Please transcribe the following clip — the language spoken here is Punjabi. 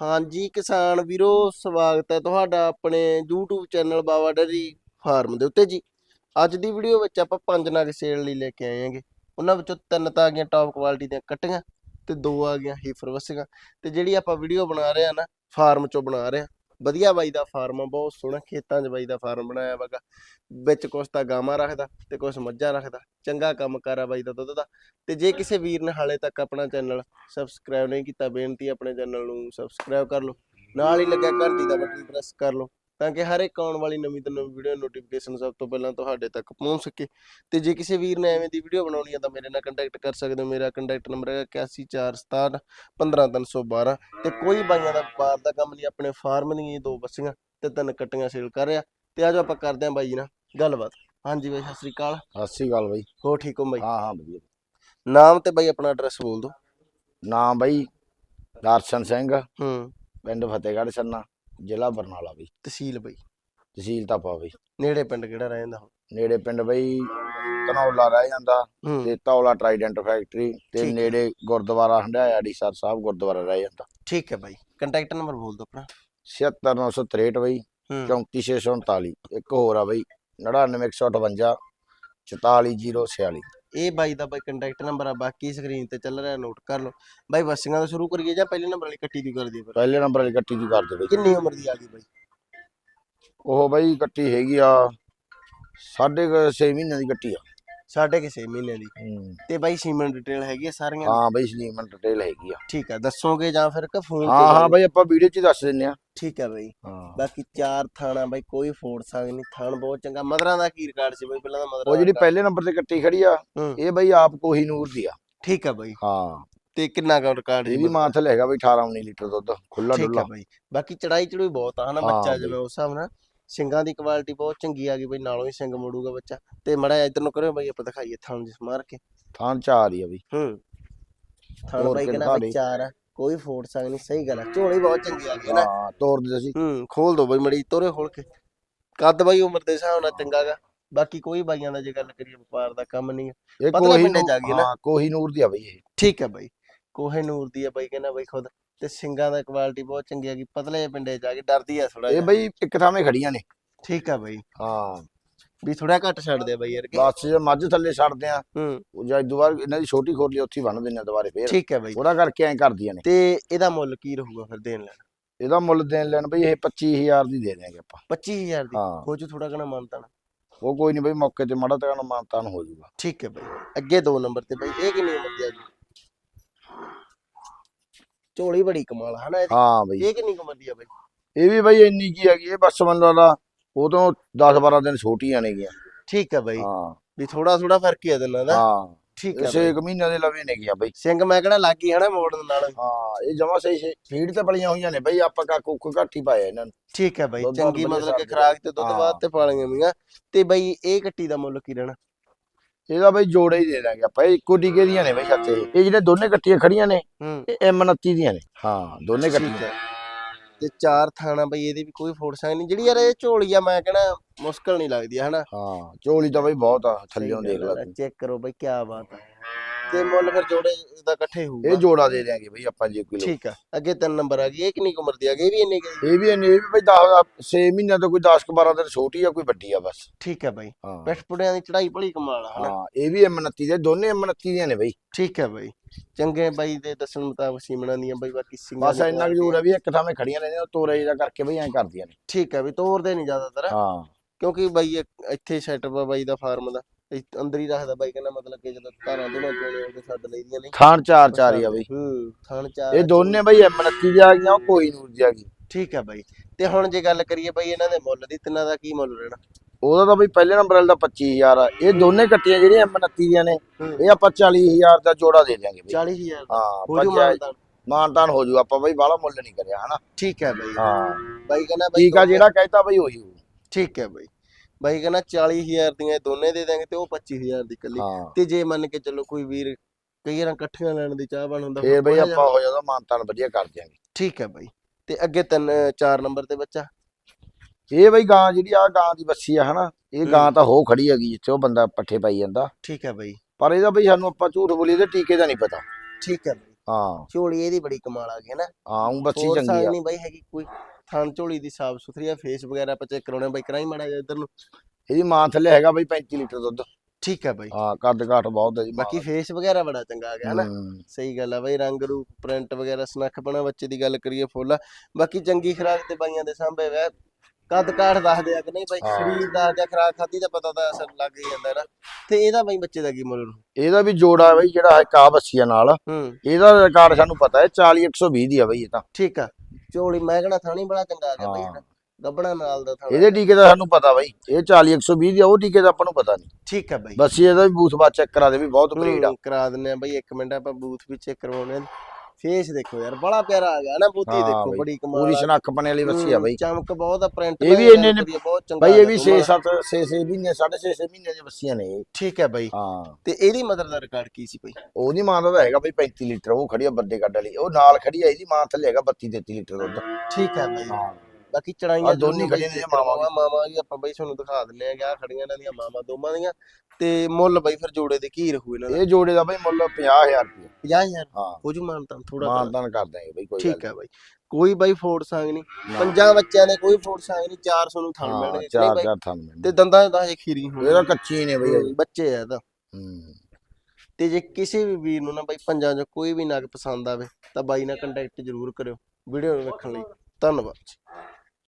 ਹਾਂਜੀ ਕਿਸਾਨ ਵੀਰੋ, ਸਵਾਗਤ ਹੈ ਤੁਹਾਡਾ ਆਪਣੇ YouTube channel Bawa dairy farm ਦੇ ਉੱਤੇ ਜੀ। ਅੱਜ ਦੀ ਵੀਡੀਓ ਵਿੱਚ ਆਪਾਂ ਪੰਜ ਨਗ ਸੇਲ ਲਈ ਲੈ ਕੇ ਆਏ ਹਾਂਗੇ। ਉਹਨਾਂ ਵਿੱਚੋਂ ਤਿੰਨ ਤਾਂ ਆ ਗਈਆਂ ਟੌਪ ਕੁਆਲਿਟੀ ਦੀਆਂ ਕੱਟੀਆਂ ਤੇ ਦੋ ਆ ਗਈਆਂ ਹੀਫਰ ਵਸੀਆਂ। ਤੇ ਜਿਹੜੀ ਆਪਾਂ ਵੀਡੀਓ ਬਣਾ ਰਹੇ ਆ ਨਾ, ਫਾਰਮ ਚੋਂ ਬਣਾ ਰਹੇ ਆ ਵਧੀਆ ਬਾਈ ਦਾ ਫਾਰਮ ਆ, ਬਹੁਤ ਸੋਹਣਾ ਖੇਤਾਂ 'ਚ ਬਾਈ ਦਾ ਫਾਰਮ ਬਣਾਇਆ ਵਾਗਾ ਵਿੱਚ ਕੁਛ ਤਾਂ ਗਾਵਾਂ ਰੱਖਦਾ ਤੇ ਕੁਛ ਮੱਝਾਂ ਰੱਖਦਾ, ਚੰਗਾ ਕੰਮ ਕਰਾ ਬਾਈ ਦਾ ਦੁੱਧ ਦਾ। ਤੇ ਜੇ ਕਿਸੇ ਵੀਰ ਨੇ ਹਾਲੇ ਤੱਕ ਆਪਣਾ ਚੈਨਲ ਸਬਸਕ੍ਰਾਈਬ ਨਹੀਂ ਕੀਤਾ, ਬੇਨਤੀ ਆਪਣੇ ਚੈਨਲ ਨੂੰ ਸਬਸਕ੍ਰਾਈਬ ਕਰ ਲਓ। ਨਾਲ ਹੀ ਲੱਗਿਆ ਘੰਟੀ ਦਾ ਬਟਨ ਪ੍ਰੈਸ ਕਰ ਲਓ। ਤਾਂ ਕਿ ਹਰ ਇੱਕ ਆਉਣ ਵਾਲੀ ਨਵੀਂ ਤੋਂ ਨਵੀਂ ਵੀਡੀਓ ਨੋਟੀਫਿਕੇਸ਼ਨ ਸਭ ਤੋਂ ਪਹਿਲਾਂ ਤੁਹਾਡੇ ਤੱਕ ਪਹੁੰਚ ਸਕੇ। ਤੇ ਜੇ ਕਿਸੇ ਵੀਰ ਨੇ ਐਵੇਂ ਦੀ ਵੀਡੀਓ ਬਣਾਉਣੀ ਹੈ ਤਾਂ ਮੇਰੇ ਨਾਲ ਕੰਟੈਕਟ ਕਰ ਸਕਦੇ ਹੋ। ਮੇਰਾ ਕੰਟੈਕਟ ਨੰਬਰ ਹੈ 8147 15312 ਤੇ ਕੋਈ ਬਾਈਆਂ ਦਾ ਵਪਾਰ ਦਾ ਕੰਮ ਨਹੀਂ ਆਪਣੇ ਫਾਰਮ ਦੀਆਂ ਦੋ ਬੱਸੀਆਂ ਤੇ ਤਿੰਨ ਕੱਟੀਆਂ ਸੇਲ ਕਰ ਰਿਹਾ। ਤੇ ਆਜੋ ਆਪਾਂ ਕਰਦੇ ਹਾਂ ਬਾਈ ਜੀ ਨਾਲ ਗੱਲਬਾਤ। ਹਾਂਜੀ ਬਾਈ ਸਤਿ ਸ੍ਰੀ ਅਕਾਲ। ਸਤਿ ਸ੍ਰੀ ਅਕਾਲ ਬਾਈ। ਹੋ ਠੀਕ ਹੋ ਬਾਈ? ਹਾਂ ਹਾਂ ਵਧੀਆ। ਨਾਮ ਤੇ ਬਾਈ ਆਪਣਾ ਐਡਰੈਸ ਬੋਲ ਦਿਓ। ਨਾਮ ਬਾਈ ਦਰਸ਼ਨ ਸਿੰਘ ਹੂੰ। ਪਿੰਡ ਫਤਿਹਗੜ੍ਹ ਸੰਨਾ ਜ਼ਿਲ੍ਹਾ ਬਰਨਾਲਾ ਬਈ। ਤਹਿਸੀਲ ਬਾਈ। ਤਹਿਸੀਲ ਤਾਪਾ ਬਈ। ਨੇੜੇ ਪਿੰਡ ਕਿਹੜਾ ਰਹਿ ਜਾਂਦਾ ਹੁਣ? ਨੇੜੇ ਪਿੰਡ ਬਈ ਕਨੌਲਾ ਰਹਿ ਜਾਂਦਾ ਹੂੰ। ਤੇ ਧੌਲਾ ਟਰਾਈਡੈਂਟ ਫੈਕਟਰੀ ਠੀਕ ਤੇ ਹੈ। ਨੇੜੇ ਗੁਰਦੁਆਰਾ ਹੰਡਾਇਆ ਅੜੀਸਰ ਸਾਹਿਬ ਗੁਰਦੁਆਰਾ ਰਹਿ ਜਾਂਦਾ। ਠੀਕ ਹੈ ਬਾਈ। ਕੰਟੈਕਟ ਨੰਬਰ ਬੋਲ ਦਿਓ ਆਪਣਾ। 76963 ਬਈ ਹੂੰ। 34639 ਇੱਕ ਹੋਰ ਆ ਬਈ 99158 44046 ਇਹ ਬਾਈ ਦਾ ਬਾਈ ਕੰਟੈਕਟ ਨੰਬਰ ਆ ਬਾਕੀ ਸਕਰੀਨ ਤੇ ਚੱਲ ਰਿਹਾ ਨੋਟ ਕਰ ਲਓ। ਬਾਈ ਬੱਸੀਆਂ ਤੋਂ ਸ਼ੁਰੂ ਕਰੀਏ ਜਾਂ ਪਹਿਲੇ ਨੰਬਰ ਵਾਲੀ ਕੱਟੀ ਦੀ ਕਰ ਦਈਏ ਫਿਰ? ਪਹਿਲੇ ਨੰਬਰ ਵਾਲੀ ਗੱਟੀ ਦੀ ਕਰ ਦੇ ਬਈ। ਕਿੰਨੀ ਉਮਰ ਦੀ ਆ ਗਈ ਬਾਈ? ਉਹ ਬਈ ਗੱਟੀ ਹੈਗੀ ਆ ਸਾਢੇ 6 ਮਹੀਨਿਆਂ ਦੀ ਗੱਟੀ ਆ। ਸਾਢੇ ਕਿਸੇ ਮਹੀਨੇ ਦੀ। ਤੇ ਬਾਈ ਸੀਮਨ ਡਿਟੇਲ ਹੈਗੀ ਆ ਸਾਰੀਆਂ ਹਾਂ ਬਈ ਸਲੀਮਨ ਡਿਟੇਲ ਹੈਗੀ ਆ। ਠੀਕ ਆ ਦੱਸੋਗੇ ਜਾਂ ਫਿਰ ਕਿ ਫੋਨ ਹਾਂ ਹਾਂ ਬਈ ਆਪਾਂ ਵੀਡੀਓ 'ਚ ਦੱਸ ਦਿੰਨੇ ਆ। ਠੀਕ ਆ ਬਾਈ। ਹਾਂ। ਬਾਕੀ ਚਾਰ ਥਾਣਾ ਬਾਈ ਕੋਈ ਫੋੜ ਸੰਗ ਨਹੀਂ ਥਾਣ ਬਹੁਤ ਚੰਗਾ। ਮਦਰਾਂ ਦਾ ਕੀ ਰਿਕਾਰਡ ਸੀ ਬਾਈ? ਪਹਿਲਾਂ ਦਾ ਮਦਰਾਂ ਉਹ ਜਿਹੜੀ ਪਹਿਲੇ ਨੰਬਰ ਤੇ ਕੱਟੀ ਖੜੀ ਆ ਹੂੰ। ਇਹ ਬਈ ਆਪ ਕੋਹੀ ਨੂਰ ਦੀ ਆ। ਠੀਕ ਆ ਬਾਈ। ਹਾਂ। ਤੇ ਕਿੰਨਾ ਕਾ ਰਿਕਾਰਡ ਇਹ ਵੀ ਮਾਂ ਥੱਲੇ ਹੈਗਾ ਬਈ 18 19 ਲੀਟਰ ਦੁੱਧ ਖੁੱਲਾ ਠੀਕ ਡੁੱਲਾ ਆ ਬਾਈ। ਬਾਕੀ ਚੜਾਈ ਚੜੂਈ ਬਹੁਤ ਆ ਹਨਾ ਹਾਂ ਬੱਚਾ। ਜਿਵੇਂ ਉਸ ਹਿਸਾਬ ਨਾਲ। ਸਿੰਗਾਂ ਦੀ ਕੁਆਲਿਟੀ ਬਹੁਤ ਚੰਗੀ ਆ ਗਈ ਬਈ ਨਾਲੋਂ ਹੀ ਸਿੰਗ ਮੋੜੂਗਾ ਬੱਚਾ। ਤੇ ਮੜਾ ਇਧਰ ਨੂੰ ਕਰਿਓ ਬਈ ਆਪਾਂ ਦਿਖਾਈਏ ਥਣ ਜਿਸ ਮਾਰ ਕੇ। ਥਾਂ ਚਾਰ ਹੀ ਆ ਬਈ। ਹੂੰ। ਥਣ ਬਾਈ ਕਿੰਨਾ ਕਹਿੰਦਾ ਬਈ ਭਾਰੀ? ਚਾਰ ਆ। ਕੋਈ ਫੋੜ ਸੰਗ ਨਹੀਂ ਸਹੀ ਗੱਲ ਆ ਝੋਲੀ ਬਹੁਤ ਚੰਗੀ ਆ ਗਈ ਨਾ। ਹਾਂ ਤੋੜ ਦੇ ਸੀ ਹੂੰ ਖੋਲ ਦੋ ਬਈ ਮੜੀ ਤੋਰੇ ਖੋਲ ਕੇ। ਕੱਦ ਬਾਈ ਉਮਰ ਦੇ ਹਿਸਾਬ ਨਾਲ ਚੰਗਾ ਗਾ। ਬਾਕੀ ਕੋਈ ਬਾਈਆਂ ਦਾ ਜੇ ਗੱਲ ਕਰੀਏ ਵਪਾਰ ਦਾ ਕੰਮ ਨਹੀਂ ਇਹ ਕੋਹੀ ਪਿੰਡੇ ਆ ਗਈ ਨਾ। ਹਾਂ ਕੋਹੀ ਨੂਰ ਦੀ ਆ ਬਈ ਇਹ। ਠੀਕ ਹੈ ਬਾਈ ਕੋਹੇ ਨੂਰ ਦੀ ਆ ਬਾਈ ਕਹਿੰਦਾ ਬਾਈ ਖੁਦ। ਤੇ ਸਿੰਗਾਂ ਦਾ ਕੁਆਲਿਟੀ ਬਹੁਤ ਚੰਗੀ ਆ ਗਈ ਪਤਲੇ ਪਿੰਡੇ ਜਾ ਕੇ ਡਰਦੀ ਆ ਥੋੜਾ ਇਹ ਬਈ ਇੱਕ ਥਾਵੇਂ ਖੜੀਆਂ ਨੇ। ਠੀਕ ਆ ਬਾਈ। ਹਾਂ। ਵੀ ਥੋੜਾ ਘੱਟ ਛੱਡਦੇ ਆ ਬਾਈ ਯਾਰ ਕਿ ਬਸ ਜੇ ਮੱਝ ਥੱਲੇ ਛੱਡਦੇ ਆ ਹੂੰ। ਉਹ ਜਾਂ ਦੁਬਾਰਾ ਇਹਨਾਂ ਦੀ ਛੋਟੀ ਖੋਲੀ ਉੱਥੇ ਹੀ ਬੰਨ ਦਿੰਦੇ ਆ ਦੁਬਾਰੇ ਫੇਰ। ਠੀਕ ਹੈ ਬਾਈ। ਉਹਦਾ ਕਰਕੇ ਐਂ ਕਰਦੀਆਂ ਨੇ। ਤੇ ਇਹਦਾ ਮੁੱਲ ਕੀ ਰਹੂਗਾ ਫਿਰ ਦੇਣ ਲੈਣ? ਇਹਦਾ ਮੁੱਲ ਦੇਣ ਲੈਣ ਬਈ ਇਹ 25000 ਦੀ ਦੇ ਦਿਆਂਗੇ ਆਪਾਂ। 25000 ਦੀ? ਹਾਂ। ਹੋ ਜੂ ਥੋੜਾ ਘਣਾ ਮਾਨਤਾਨ ਉਹ ਕੋਈ ਨਹੀਂ ਬਈ ਮੌਕੇ ਤੇ ਮਾੜਾ ਤਗਣਾ ਮਾਨਤਾਨ ਹੋ ਜਾਊਗਾ ਠੀਕ ਹੈ ਬਾਈ। ਅੱਗੇ ਦੋ ਨੰਬਰ ਤੇ ਬਾਈ ਇਹ ਕਿੰਨੀ ਉਮਰ ਦੀ ਆ ਜੀ? ਝੋਲੀ ਬੜੀ ਕਮਾਲ ਆ, ਹਨਾ ਇਹਦੀ ਹਾਂ ਬਈ। ਇਹ ਕਿੰਨੀ ਕੁ ਉਮਰ ਦੀ ਆ ਬਾਈ? ਇਹ ਵੀ ਬਈ ਇੰਨੀ ਕੀ ਹੈਗੀ ਇਹ ਬਸ ਮੰਨ ਲਾ ਉਹ ਤੋਂ 10 12 ਦਿਨ ਛੋਟੀਆਂ ਨੇਗੀਆਂ। ਠੀਕ ਹੈ ਬਾਈ। ਹਾਂ। ਵੀ ਥੋੜਾ ਥੋੜਾ ਫ਼ਰਕ ਹੀ ਆ ਦਿਨਾਂ ਦਾ ਹਾਂ। ਠੀਕ ਹੈ ਇਸੇ ਬਾਈ। ਇੱਕ ਮਹੀਨੇ ਦੇ ਲਵੇ ਨੇਗੀਆਂ ਬਈ। ਸਿੰਘ ਮੈਂ ਕਿਹੜਾ ਲੱਗੀ ਹਨਾ ਮੋੜਨ ਨਾਲ। ਹਾਂ ਇਹ ਜਮਾ ਸਹੀ ਸੀ ਫੀਡ ਤੇ ਪਲੀਆਂ ਹੋਈਆਂ ਨੇ ਬਈ ਆਪਾਂ ਕਾ ਕੁੱਕ ਘੱਟ ਹੀ ਪਾਇਆ ਇਹਨਾਂ ਨੂੰ। ਠੀਕ ਹੈ ਬਾਈ ਚੰਗੀ ਮਤਲਬ ਕਿ। ਖਰਾਕ ਤੇ ਦੁੱਧ। ਬਾਅਦ ਤੇ ਪਾਲੀਆਂ ਮੀਆਂ ਤੇ ਬਾਈ ਇਹ ਕੱਟੀ ਦਾ ਮੁੱਲ ਕੀ ਰਹਿਣਾ? ਇਹਦਾ ਬਈ ਜੋੜੇ ਹੀ ਦੇ ਦਾਂਗੇ ਆਪਾਂ। ਇਹ ਇੱਕੋ ਟੀਕੇ ਦੀਆਂ ਨੇ ਬਈ ਸੱਚੇ ਇਹ। ਜਿਹੜੇ ਦੋਨੇ ਕੱਟੀਆਂ ਖੜੀਆਂ ਨੇ ਇਹ M29 ਦੀਆਂ ਨੇ। ਹਾਂ ਦੋਨੇ ਕੱਟੀਆਂ ਤੇ ਚਾਰ ਥਾਣਾ ਬਈ ਇਹਦੀ ਵੀ ਕੋਈ ਫੋੜ ਸੰਗ ਨਹੀਂ। ਜਿਹੜੀ ਯਾਰ ਇਹ ਝੋਲੀ ਆ ਮੈਂ ਕਹਿਣਾ ਮੁਸ਼ਕਲ ਨਹੀਂ ਲੱਗਦੀ ਹਨਾ? ਹਾਂ ਝੋਲੀ ਤਾਂ ਬਈ ਬਹੁਤ ਆ ਥੱਲਿਓਂ ਦੇਖ ਲੈ। ਚੈੱਕ ਕਰੋ ਬਈ ਕੀ ਬਾਤ ਆ। ਤੇ ਮੁੱਲ ਫਿਰ ਜੋੜੇ ਦਾ ਇਕੱਠੇ ਇਹ ਹੋਊਗਾ ਜੋੜਾ ਦੇ ਦਿਆਂਗੇ ਬਈ ਆਪਾਂ ਜੇ ਕੋਈ। ਠੀਕ ਆ ਅੱਗੇ ਤਿੰਨ ਨੰਬਰ ਆ ਗਈ ਇਹ ਕਿੰਨੀ ਕੁ ਉਮਰ ਦੀ ਆ ਗਈ? ਇਹ ਵੀ ਇੰਨੀ ਕੁ? ਇਹ ਵੀ ਇੰਨੀ- ਇਹ ਵੀ ਬਈ 10 6 ਮਹੀਨਿਆਂ ਤੋਂ ਕੋਈ 10 12 ਦਿਨ ਛੋਟੀ ਆ ਕੋਈ ਵੱਡੀ ਆ ਬਸ। ਠੀਕ ਹੈ ਬਾਈ। ਪਿੱਠ ਪੁੜਿਆਂ ਦੀ ਚੜਾਈ ਭਲੀ ਕਮਾਲ ਆ ਹਾਂ ਇਹ ਵੀ M29 ਦੇ ਦੋਨੇ M29 ਦੀਆਂ ਨੇ ਬਈ। ਠੀਕ ਹੈ ਬਾਈ। ਚੰਗੇ ਬਾਈ ਦੇ ਦੱਸਣ ਮੁਤਾਬਕ ਸੀਮਣਾ ਦੀਆਂ ਬਾਈ ਬਾਕੀ ਸਿੰਘਾਂ ਬਸ ਇੰਨਾ ਕੁ ਜ਼ਰੂਰ ਹੈ ਵੀ ਇੱਕ ਥਾਵੇਂ ਖੜੀਆਂ ਨੇ ਉਹ ਤੋਰੇ ਜਿਹਾ ਕਰਕੇ ਬਈ ਐਂ ਕਰਦੀਆਂ ਨੇ। ਠੀਕ ਹੈ ਵੀ ਤੋਰਦੇ ਨਹੀਂ ਜ਼ਿਆਦਾਤਰ। ਹਾਂ। ਕਿਉਂਕਿ ਬਾਈ ਇਹ- ਇੱਥੇ ਸੈਟਅਪ ਆ ਬਾਈ ਦਾ ਫਾਰਮ ਦਾ। ਇਹ ਅੰਦਰ ਹੀ ਰੱਖਦਾ ਬਾਈ ਕਹਿੰਦਾ ਮਤਲਬ ਕਿ ਜਦੋਂ ਧਾਰਾਂ ਧੁਣਾ ਚੋਣੇ ਉਹਦੇ ਛੱਡ ਲਈਦੀਆਂ ਨਹੀਂ ਥਾਣ ਚਾਰ ਚਾਰ ਹੀ ਆ ਬਈ। ਹੂੰ ਥਣ ਚਾਰ ਇਹ ਦੋਨੇ ਬਈ M29 ਦੀ ਆ ਗਈਆਂ ਉਹ ਕੋਈ ਨੂਰ ਦੀ ਆ ਗਈ ਠੀਕ ਹੈ ਬਾਈ। ਤੇ ਹੁਣ ਜੇ ਗੱਲ ਕਰੀਏ ਬਾਈ ਇਹਨਾਂ ਦੇ ਮੁੱਲ ਦੀ ਤਿੰਨਾਂ ਦਾ ਕੀ ਮੁੱਲ ਰਹਿਣਾ? ਉਹਦਾ ਤਾਂ ਬਈ ਪਹਿਲੇ ਨੰਬਰ ਵਾਲਾ ਦਾ 25000 ਆ। ਇਹ ਦੋਨੇ ਕੱਟੀਆਂ ਜਿਹੜੀਆਂ M29 ਦੀਆਂ ਨੇ। ਇਹ ਆਪਾਂ 40000 ਦਾ ਜੋੜਾ ਦੇ ਦਿਆਂਗੇ ਬਈ। 40000 ਹਾਂ ਹੋ ਜੂ ਮਾਨਦਾਨ ਮਾਨਤਾਨ? ਹੋ ਜੂ ਆਪਾਂ ਬਈ ਬਾਹਲਾ ਮੁੱਲ ਨਹੀਂ ਕਰਿਆ ਹਨਾ? ਠੀਕ ਹੈ ਬਾਈ। ਹਾਂ। ਬਾਈ ਕਹਿੰਦਾ ਬਾਈ ਠੀਕ ਆ ਦੋਨੇ- ਜਿਹੜਾ ਕਹਿਤਾ ਬਈ ਹੋਊ। ਠੀਕ ਹੈ ਬਾਈ। ਬਾਈ ਕਹਿੰਦਾ 40000 ਦੀਆਂ ਇਹ ਦੋਨੇ ਦੇ ਦਾਂਗੇ ਤੇ ਉਹ 25000 ਦੀ ਇਕੱਲੀ। ਹਾਂ। ਤੇ ਜੇ ਮੰਨ ਕੇ ਚੱਲੋ ਕੋਈ ਵੀਰ ਕਈ ਵਾਰ ਇਕੱਠੀਆਂ ਲੈਣ ਦੀ ਚਾਹ ਬਣ ਹੁੰਦਾ ਫੇਰ ਬਈ ਥੋੜ੍ਹਾ ਜਿਹਾ- ਆਪਾਂ ਹੋ ਜਾਂਦਾ ਮਾਨਤਾਨ ਵਧੀਆ ਕਰ ਦਿਆਂਗੇ। ਠੀਕ ਹੈ ਬਾਈ। ਤੇ ਅੱਗੇ ਤਿੰਨ ਚਾਰ ਨੰਬਰ ਤੇ ਬੱਚਾ। ਇਹ ਬਈ ਗਾਂ ਜਿਹੜੀ ਆ ਗਾਂ ਦੀ ਬੱਸੀ ਆ ਹਨਾ। ਇਹ ਹੂੰ। ਗਾਂ ਤਾਂ ਹੋ ਖੜੀ ਹੈਗੀ ਜਿੱਥੇ ਉਹ ਬੰਦਾ ਪੱਠੇ ਪਾਈ ਜਾਂਦਾ। ਠੀਕ ਹੈ ਬਾਈ। ਪਰ ਇਹਦਾ ਬਈ ਸਾਨੂੰ ਆਪਾਂ ਝੂਠ ਬੋਲੀਏ ਤੇ ਟੀਕੇ ਦਾ ਨਹੀਂ ਪਤਾ। ਠੀਕ ਹੈ। ਬਾਈ ਹਾਂ। ਝੋਲੀ ਇਹਦੀ ਬੜੀ ਕਮਾਲ ਆ ਗਈ ਹੈ ਨਾ। ਹਾਂ ਉਹ ਬੱਚੀ ਹੋਰ ਚੰਗੀ ਸਾਗ ਆ। ਨਹੀਂ ਬਾਈ ਹੈਗੀ ਕੋਈ ਥਣ ਝੋਲੀ ਦੀ ਸਾਫ਼ ਸੁਥਰੀ ਆ ਫੇਸ ਵਗੈਰਾ ਆਪਾਂ ਚੈੱਕ ਕਰਾਉਣੇ ਬਾਈ ਕਰਾਈ ਮਾੜਾ ਜਿਹਾ ਇੱਧਰ ਨੂੰ। ਇਹਦੀ ਮਾਂ ਥੱਲੇ ਹੈਗਾ ਬਈ 35 ਲੀਟਰ ਦੁੱਧ। ਠੀਕ ਹੈ ਬਾਈ। ਹਾਂ ਕੱਦ ਕਾਠ ਬਹੁਤ ਹੈ ਜੀ। ਮਾਂ ਬਾਕੀ ਫੇਸ ਵਗੈਰਾ ਬੜਾ ਚੰਗਾ ਆ ਗਿਆ ਹੂੰ। ਸਹੀ ਗੱਲ ਆ ਬਾਈ ਰੰਗ ਰੂਪ ਪ੍ਰਿੰਟ ਵਗੈਰਾ ਸਨੱਖਪਣਾ ਬੱਚੇ ਦੀ ਗੱਲ ਕਰੀਏ ਫੁੱਲ ਆ। ਬਾਕੀ ਚੰਗੀ ਖਰਾਕ ਤੇ ਬਾਈਆਂ ਦੇ ਸਾਹਮਣੇ ਵੈ। ਕੱਦ ਕਾਠ ਦੱਸਦੇ ਆ ਕਿ ਨਹੀਂ ਬਾਈ। ਸਰੀਰ ਦਾ ਜਾਂ ਖਰਾਕ ਖਾਦੀ ਦਾ ਪਤਾ ਤਾਂ ਅਸਰ ਲੱਗ ਹੀ ਜਾਂਦਾ ਨਾ। ਤੇ ਇਹਦਾ ਬਾਈ ਬੱਚੇ ਦਾ ਕੀ ਮੁੱਲ ਨੂੰ? ਇਹਦਾ ਵੀ ਜੋੜਾ ਬਈ ਜਿਹੜਾ ਹੈ ਕਾ ਬੱਸੀਆਂ ਨਾਲ ਇਹਦਾ ਰਿਕਾਰਡ ਸਾਨੂੰ ਪਤਾ ਹੈ 40 120 ਦੀ ਆ ਬਈ ਇਹ ਤਾਂ। ਠੀਕ ਆ। ਝੋਲੀ ਮੈਂ ਕਹਣਾ ਥਾਣੀ ਬੜਾ ਚੰਗਾ ਆ ਗਿਆ ਬਾਈ। ਹਨਾ ਗੱਬਣਾ ਨਾਲ ਦਾ ਥਾਣਾ। ਇਹਦੇ ਟੀਕੇ ਦਾ ਸਾਨੂੰ ਪਤਾ ਬਈ ਇਹ 40 120 ਦੀ ਆ ਉਹ ਟੀਕੇ ਦਾ ਆਪਾਂ ਨੂੰ ਪਤਾ ਨਹੀਂ। ਠੀਕ ਆ ਬਾਈ। ਬਸ ਇਹਦਾ ਵੀ ਬੂਥ ਬਾਤ ਚੈੱਕ ਕਰਾ ਦੇ ਵੀ ਬਹੁਤ ਬਰੀਡ ਆ। ਕਰਾ ਦਿੰਨੇ ਆ ਬਾਈ ਇੱਕ ਮਿੰਟ ਆਪਾਂ ਬੂਥ ਵੀ ਚੈੱਕ ਕਰਵਾਉਣੇ ਆ। ਫੇਸ ਦੇਖੋ ਯਾਰ ਬੜਾ ਪਿਆਰਾ ਆ ਗਿਆ ਨਾ ਹਾਂ ਦੇਖੋ ਬਾਈ, ਬੜੀ ਕਮਾਲ ਪੂਰੀ ਆ। ਸ਼ਨੱਖ ਬਣੇ ਵਾਲੀ ਬੱਸੀ ਆ ਬਈ। ਚਮਕ ਬਹੁਤ ਆ ਪ੍ਰਿੰਟ ਇਹ ਵੀ ਇੰਨੇ ਨੇ- ਬਹੁਤ ਚੰਗਾ ਬਈ ਇਹ ਵੀ ਗਿਆ 6 7 6 6 ਮਹੀਨੇ 6.5 6 ਮਹੀਨੇ ਦੀ ਬੱਸੀਆਂ ਨੇ ਇਹ। ਠੀਕ ਹੈ ਬਾਈ। ਹਾਂ। ਤੇ ਇਹਦੀ ਮਦਰ ਦਾ ਰਿਕਾਰਡ ਕੀ ਸੀ ਬਾਈ? ਉਹਦੀ ਮਾਂ ਦਾ ਤਾਂ ਹੈਗਾ ਬਈ 35 ਲੀਟਰ ਉਹ ਖੜੀ ਆ ਵੱਡੇ ਕੱਡ ਵਾਲੀ। ਉਹ ਨਾਲ ਖੜੀ ਆ ਇਹਦੀ ਮਾਂ ਥੱਲੇ ਹੈਗਾ 32 33 ਲੀਟਰ ਦੁੱਧ। ਠੀਕ ਹੈ ਬਾਈ। ਹਾਂ। ਬਾਕੀ ਚੜਾਈਆਂ ਆਹ ਦੋਨੇ ਖੜੀਆਂ ਨੇ ਮਾਵਾਂ ਕਰਵਾਉਣਾ, ਮਾਵਾਂ ਵੀ ਆਪਾਂ ਬਾਈ ਤੁਹਾਨੂੰ ਦਿਖਾ ਦਿੰਨੇ ਆ ਆ ਖੜੀਆਂ ਇਹਨਾਂ ਦੀਆਂ ਮਾਵਾਂ ਦੋਵਾਂ ਦੀਆਂ। ਤੇ ਮੁੱਲ ਬਾਈ ਫਿਰ ਜੋੜੇ ਦੇ ਕੀ ਰਹੂ ਇਹਨਾਂ ਦਾ? ਇਹ ਜੋੜੇ ਦਾ ਬਈ ਮੁੱਲ 50000 ਰੁਪਏ 50000 ਹਾਂ। ਹੋ ਜੂ ਮਾਨਤਾ ਥੋੜਾ ਮਾਨਦਾਨ ਕਰ ਦਾਂਗੇ ਬਈ ਕੋਈ ਠੀਕ ਹੈ ਬਾਈ। ਕੋਈ ਬਾਈ ਫੋੜ ਸੰਗ ਨਹੀਂ। ਪੰਜਾਂ ਬੱਚਿਆਂ ਨੇ ਕੋਈ ਫੋੜ ਸੰਗ ਨਹੀਂ 400 ਨੂੰ ਥਣ ਨਹੀਂ ਚਾਰ ਬਾਈ ਚਾਰ ਥਾਂ ਮਿਲਣਗੇ। ਤੇ ਦੰਦਾਂ ਦਾ ਹਜੇ ਖੀਰੀ ਹੋਣੀ ਇਹਦਾ ਕੱਚੀ ਨੇ ਬਈ। ਬੱਚੇ ਆ ਇਹਦਾ ਹੂੰ। ਤੇ ਜੇ ਕਿਸੇ ਵੀ ਵੀਰ ਨੂੰ ਨਾ ਬਾਈ ਪੰਜਾਂ ਚੋਂ ਕੋਈ ਵੀ ਨਗ ਪਸੰਦ ਆਵੇ ਤਾਂ ਬਾਈ ਨਾਲ ਕੰਟੈਕਟ ਜ਼ਰੂਰ ਕਰਿਓ। ਵੀਡੀਓ ਨੂੰ ਵੇਖਣ ਲਈ ਧੰਨਵਾਦ ਜੀ।